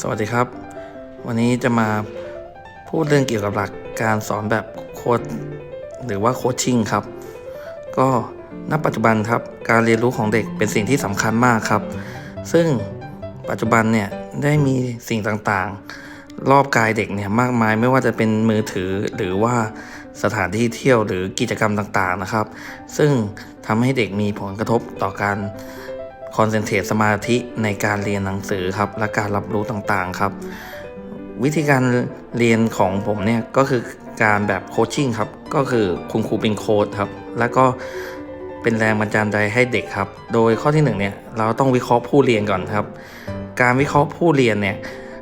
สวัสดีครับ วันนี้จะมาพูดเรื่องเกี่ยวกับหลักการสอนแบบโค้ดหรือว่าโคชชิ่งครับ ก็ณปัจจุบันครับการเรียนรู้ของเด็กเป็นสิ่งที่สำคัญมากครับ ซึ่งปัจจุบันเนี่ยได้มีสิ่งต่างๆ รอบกายเด็กเนี่ยมากมายไม่ว่าจะเป็นมือถือหรือว่าสถานที่เที่ยวหรือกิจกรรมต่างๆนะครับ ซึ่งทำให้เด็กมีผลกระทบต่อการ คอนเซนเทรตสมาธิในการเรียนหนังสือครับ และการรับรู้ต่างๆครับ วิธีการเรียนของผมเนี่ยก็คือการแบบโคชชิ่งครับ ก็คือคุณครูเป็นโค้ดครับ แล้วก็เป็นแรงบันดาลใจให้เด็กครับ โดยข้อที่หนึ่งเนี่ยเราต้องวิเคราะห์ผู้เรียนก่อนครับ การวิเคราะห์ผู้เรียนเนี่ย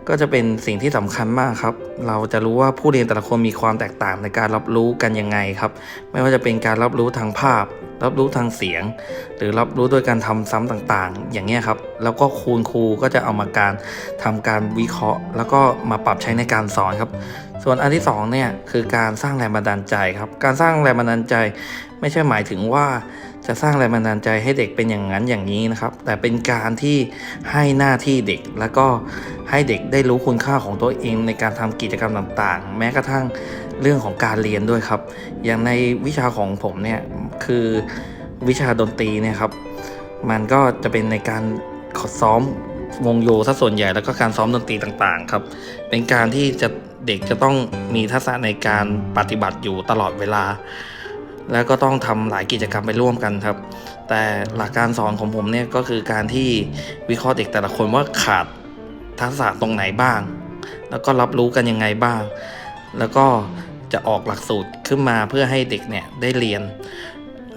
ก็จะเป็นสิ่งที่สำคัญมากครับ เราจะรู้ว่าผู้เรียนแต่ละคนมีความแตกต่างในการรับรู้กันยังไงครับ ไม่ว่าจะเป็นการรับรู้ทางภาพ รับรู้ทางเสียง หรือรับรู้โดยการทำซ้ำต่างๆ อย่างเงี้ยครับ แล้วก็คูณครูก็จะเอามาการทำการวิเคราะห์ แล้วก็มาปรับใช้ในการสอนครับ ส่วนอันที่สองเนี่ยคือการสร้างแรงบันดาลใจครับ การสร้างแรงบันดาลใจ ไม่ใช่หมายถึงว่าจะสร้างแรงบันดาลใจให้เด็กเป็นอย่างนั้นอย่างนี้นะครับ แต่เป็นการที่ให้หน้าที่เด็กแล้วก็ให้เด็กได้รู้คุณค่าของตัวเองในการทำกิจกรรมต่างๆ แม้กระทั่ง เรื่องของการเรียนด้วยครับ อย่างในวิชาของผมเนี่ยคือวิชาดนตรีเนี่ยครับ มันก็จะเป็นในการซ้อมวงโยซะส่วนใหญ่แล้วก็การซ้อมดนตรีต่างๆครับ เป็นการที่จะเด็กจะต้องมีทักษะในการปฏิบัติอยู่ตลอดเวลา แล้วก็ต้องทำหลายกิจกรรมไปร่วมกันครับ แต่หลักการสอนของผมเนี่ยก็คือการที่วิเคราะห์เด็กแต่ละคนว่าขาดทักษะตรงไหนบ้าง แล้วก็รับรู้กันยังไงบ้าง แล้วก็ จะออกหลักสูตรขึ้นมาเพื่อให้เด็กเนี่ยได้เรียน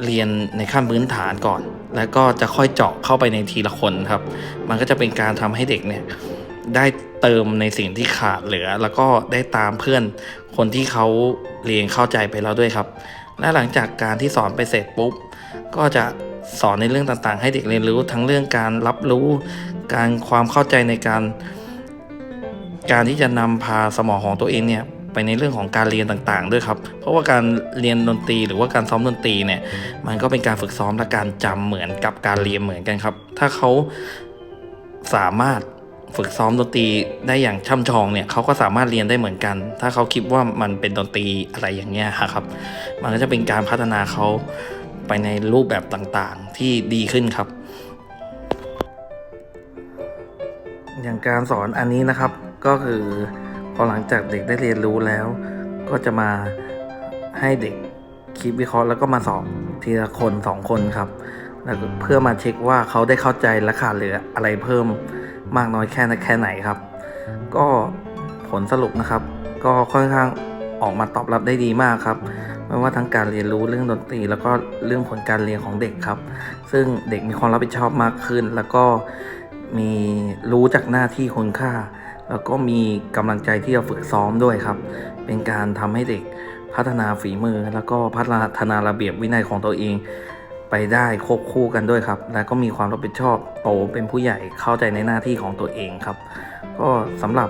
เรียนในขั้นพื้นฐานก่อน แล้วก็จะค่อยเจาะเข้าไปในทีละคนครับ มันก็จะเป็นการทำให้เด็กเนี่ยได้เติมในสิ่งที่ขาดเหลือ แล้วก็ได้ตามเพื่อนคนที่เขาเรียนเข้าใจไปแล้วด้วยครับ และหลังจากการที่สอนไปเสร็จปุ๊บ ก็จะสอนในเรื่องต่างๆ ให้เด็กเรียนรู้ทั้งเรื่องการรับรู้ การความเข้าใจในการ การที่จะนำพาสมองของตัวเองเนี่ย ไปในเรื่องของการเรียนต่างๆ ด้วยครับ เพราะว่าการเรียนดนตรีหรือว่าการซ้อมดนตรีเนี่ย มันก็เป็นการฝึกซ้อมและการจำเหมือนกับการเรียนเหมือนกันครับ ถ้าเขาสามารถฝึกซ้อมดนตรีได้อย่างช่ำชองเนี่ยเขาก็สามารถเรียนได้เหมือนกัน ถ้าเขาคิดว่ามันเป็นดนตรีอะไรอย่างเงี้ยครับ มันก็จะเป็นการพัฒนาเขาไปในรูปแบบต่างๆที่ดีขึ้นครับ อย่างการสอนอันนี้นะครับก็คือ พอหลังจากเด็กได้เรียนรู้แล้ว ก็จะมาให้เด็กคิดวิเคราะห์แล้วก็มาสอบทีละคนสองคนครับแล้วเพื่อมาเช็คว่าเขาได้เข้าใจและขาดเหลืออะไรเพิ่มมากน้อยแค่แค่ไหนครับ ก็ผลสรุปนะครับ ก็ค่อนข้างออกมาตอบรับได้ดีมากครับ ไม่ว่าทั้งการเรียนรู้เรื่องดนตรี แล้วก็เรื่องผลการเรียนของเด็กครับ ซึ่งเด็กมีความรับผิดชอบมากขึ้น แล้วก็มีรู้จากหน้าที่คุณค่า แล้วก็มีกำลังใจที่จะฝึกซ้อมด้วยครับ เป็นการทำให้เด็กพัฒนาฝีมือ แล้วก็พัฒนาระเบียบวินัยของตัวเอง ไปได้ควบคู่กันด้วยครับ และก็มีความรับผิดชอบโตเป็นผู้ใหญ่เข้าใจในหน้าที่ของตัวเองครับ ก็สำหรับ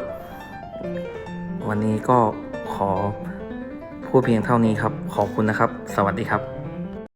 วันนี้ก็ขอพูดเพียงเท่านี้ครับ ขอบคุณนะครับ สวัสดีครับ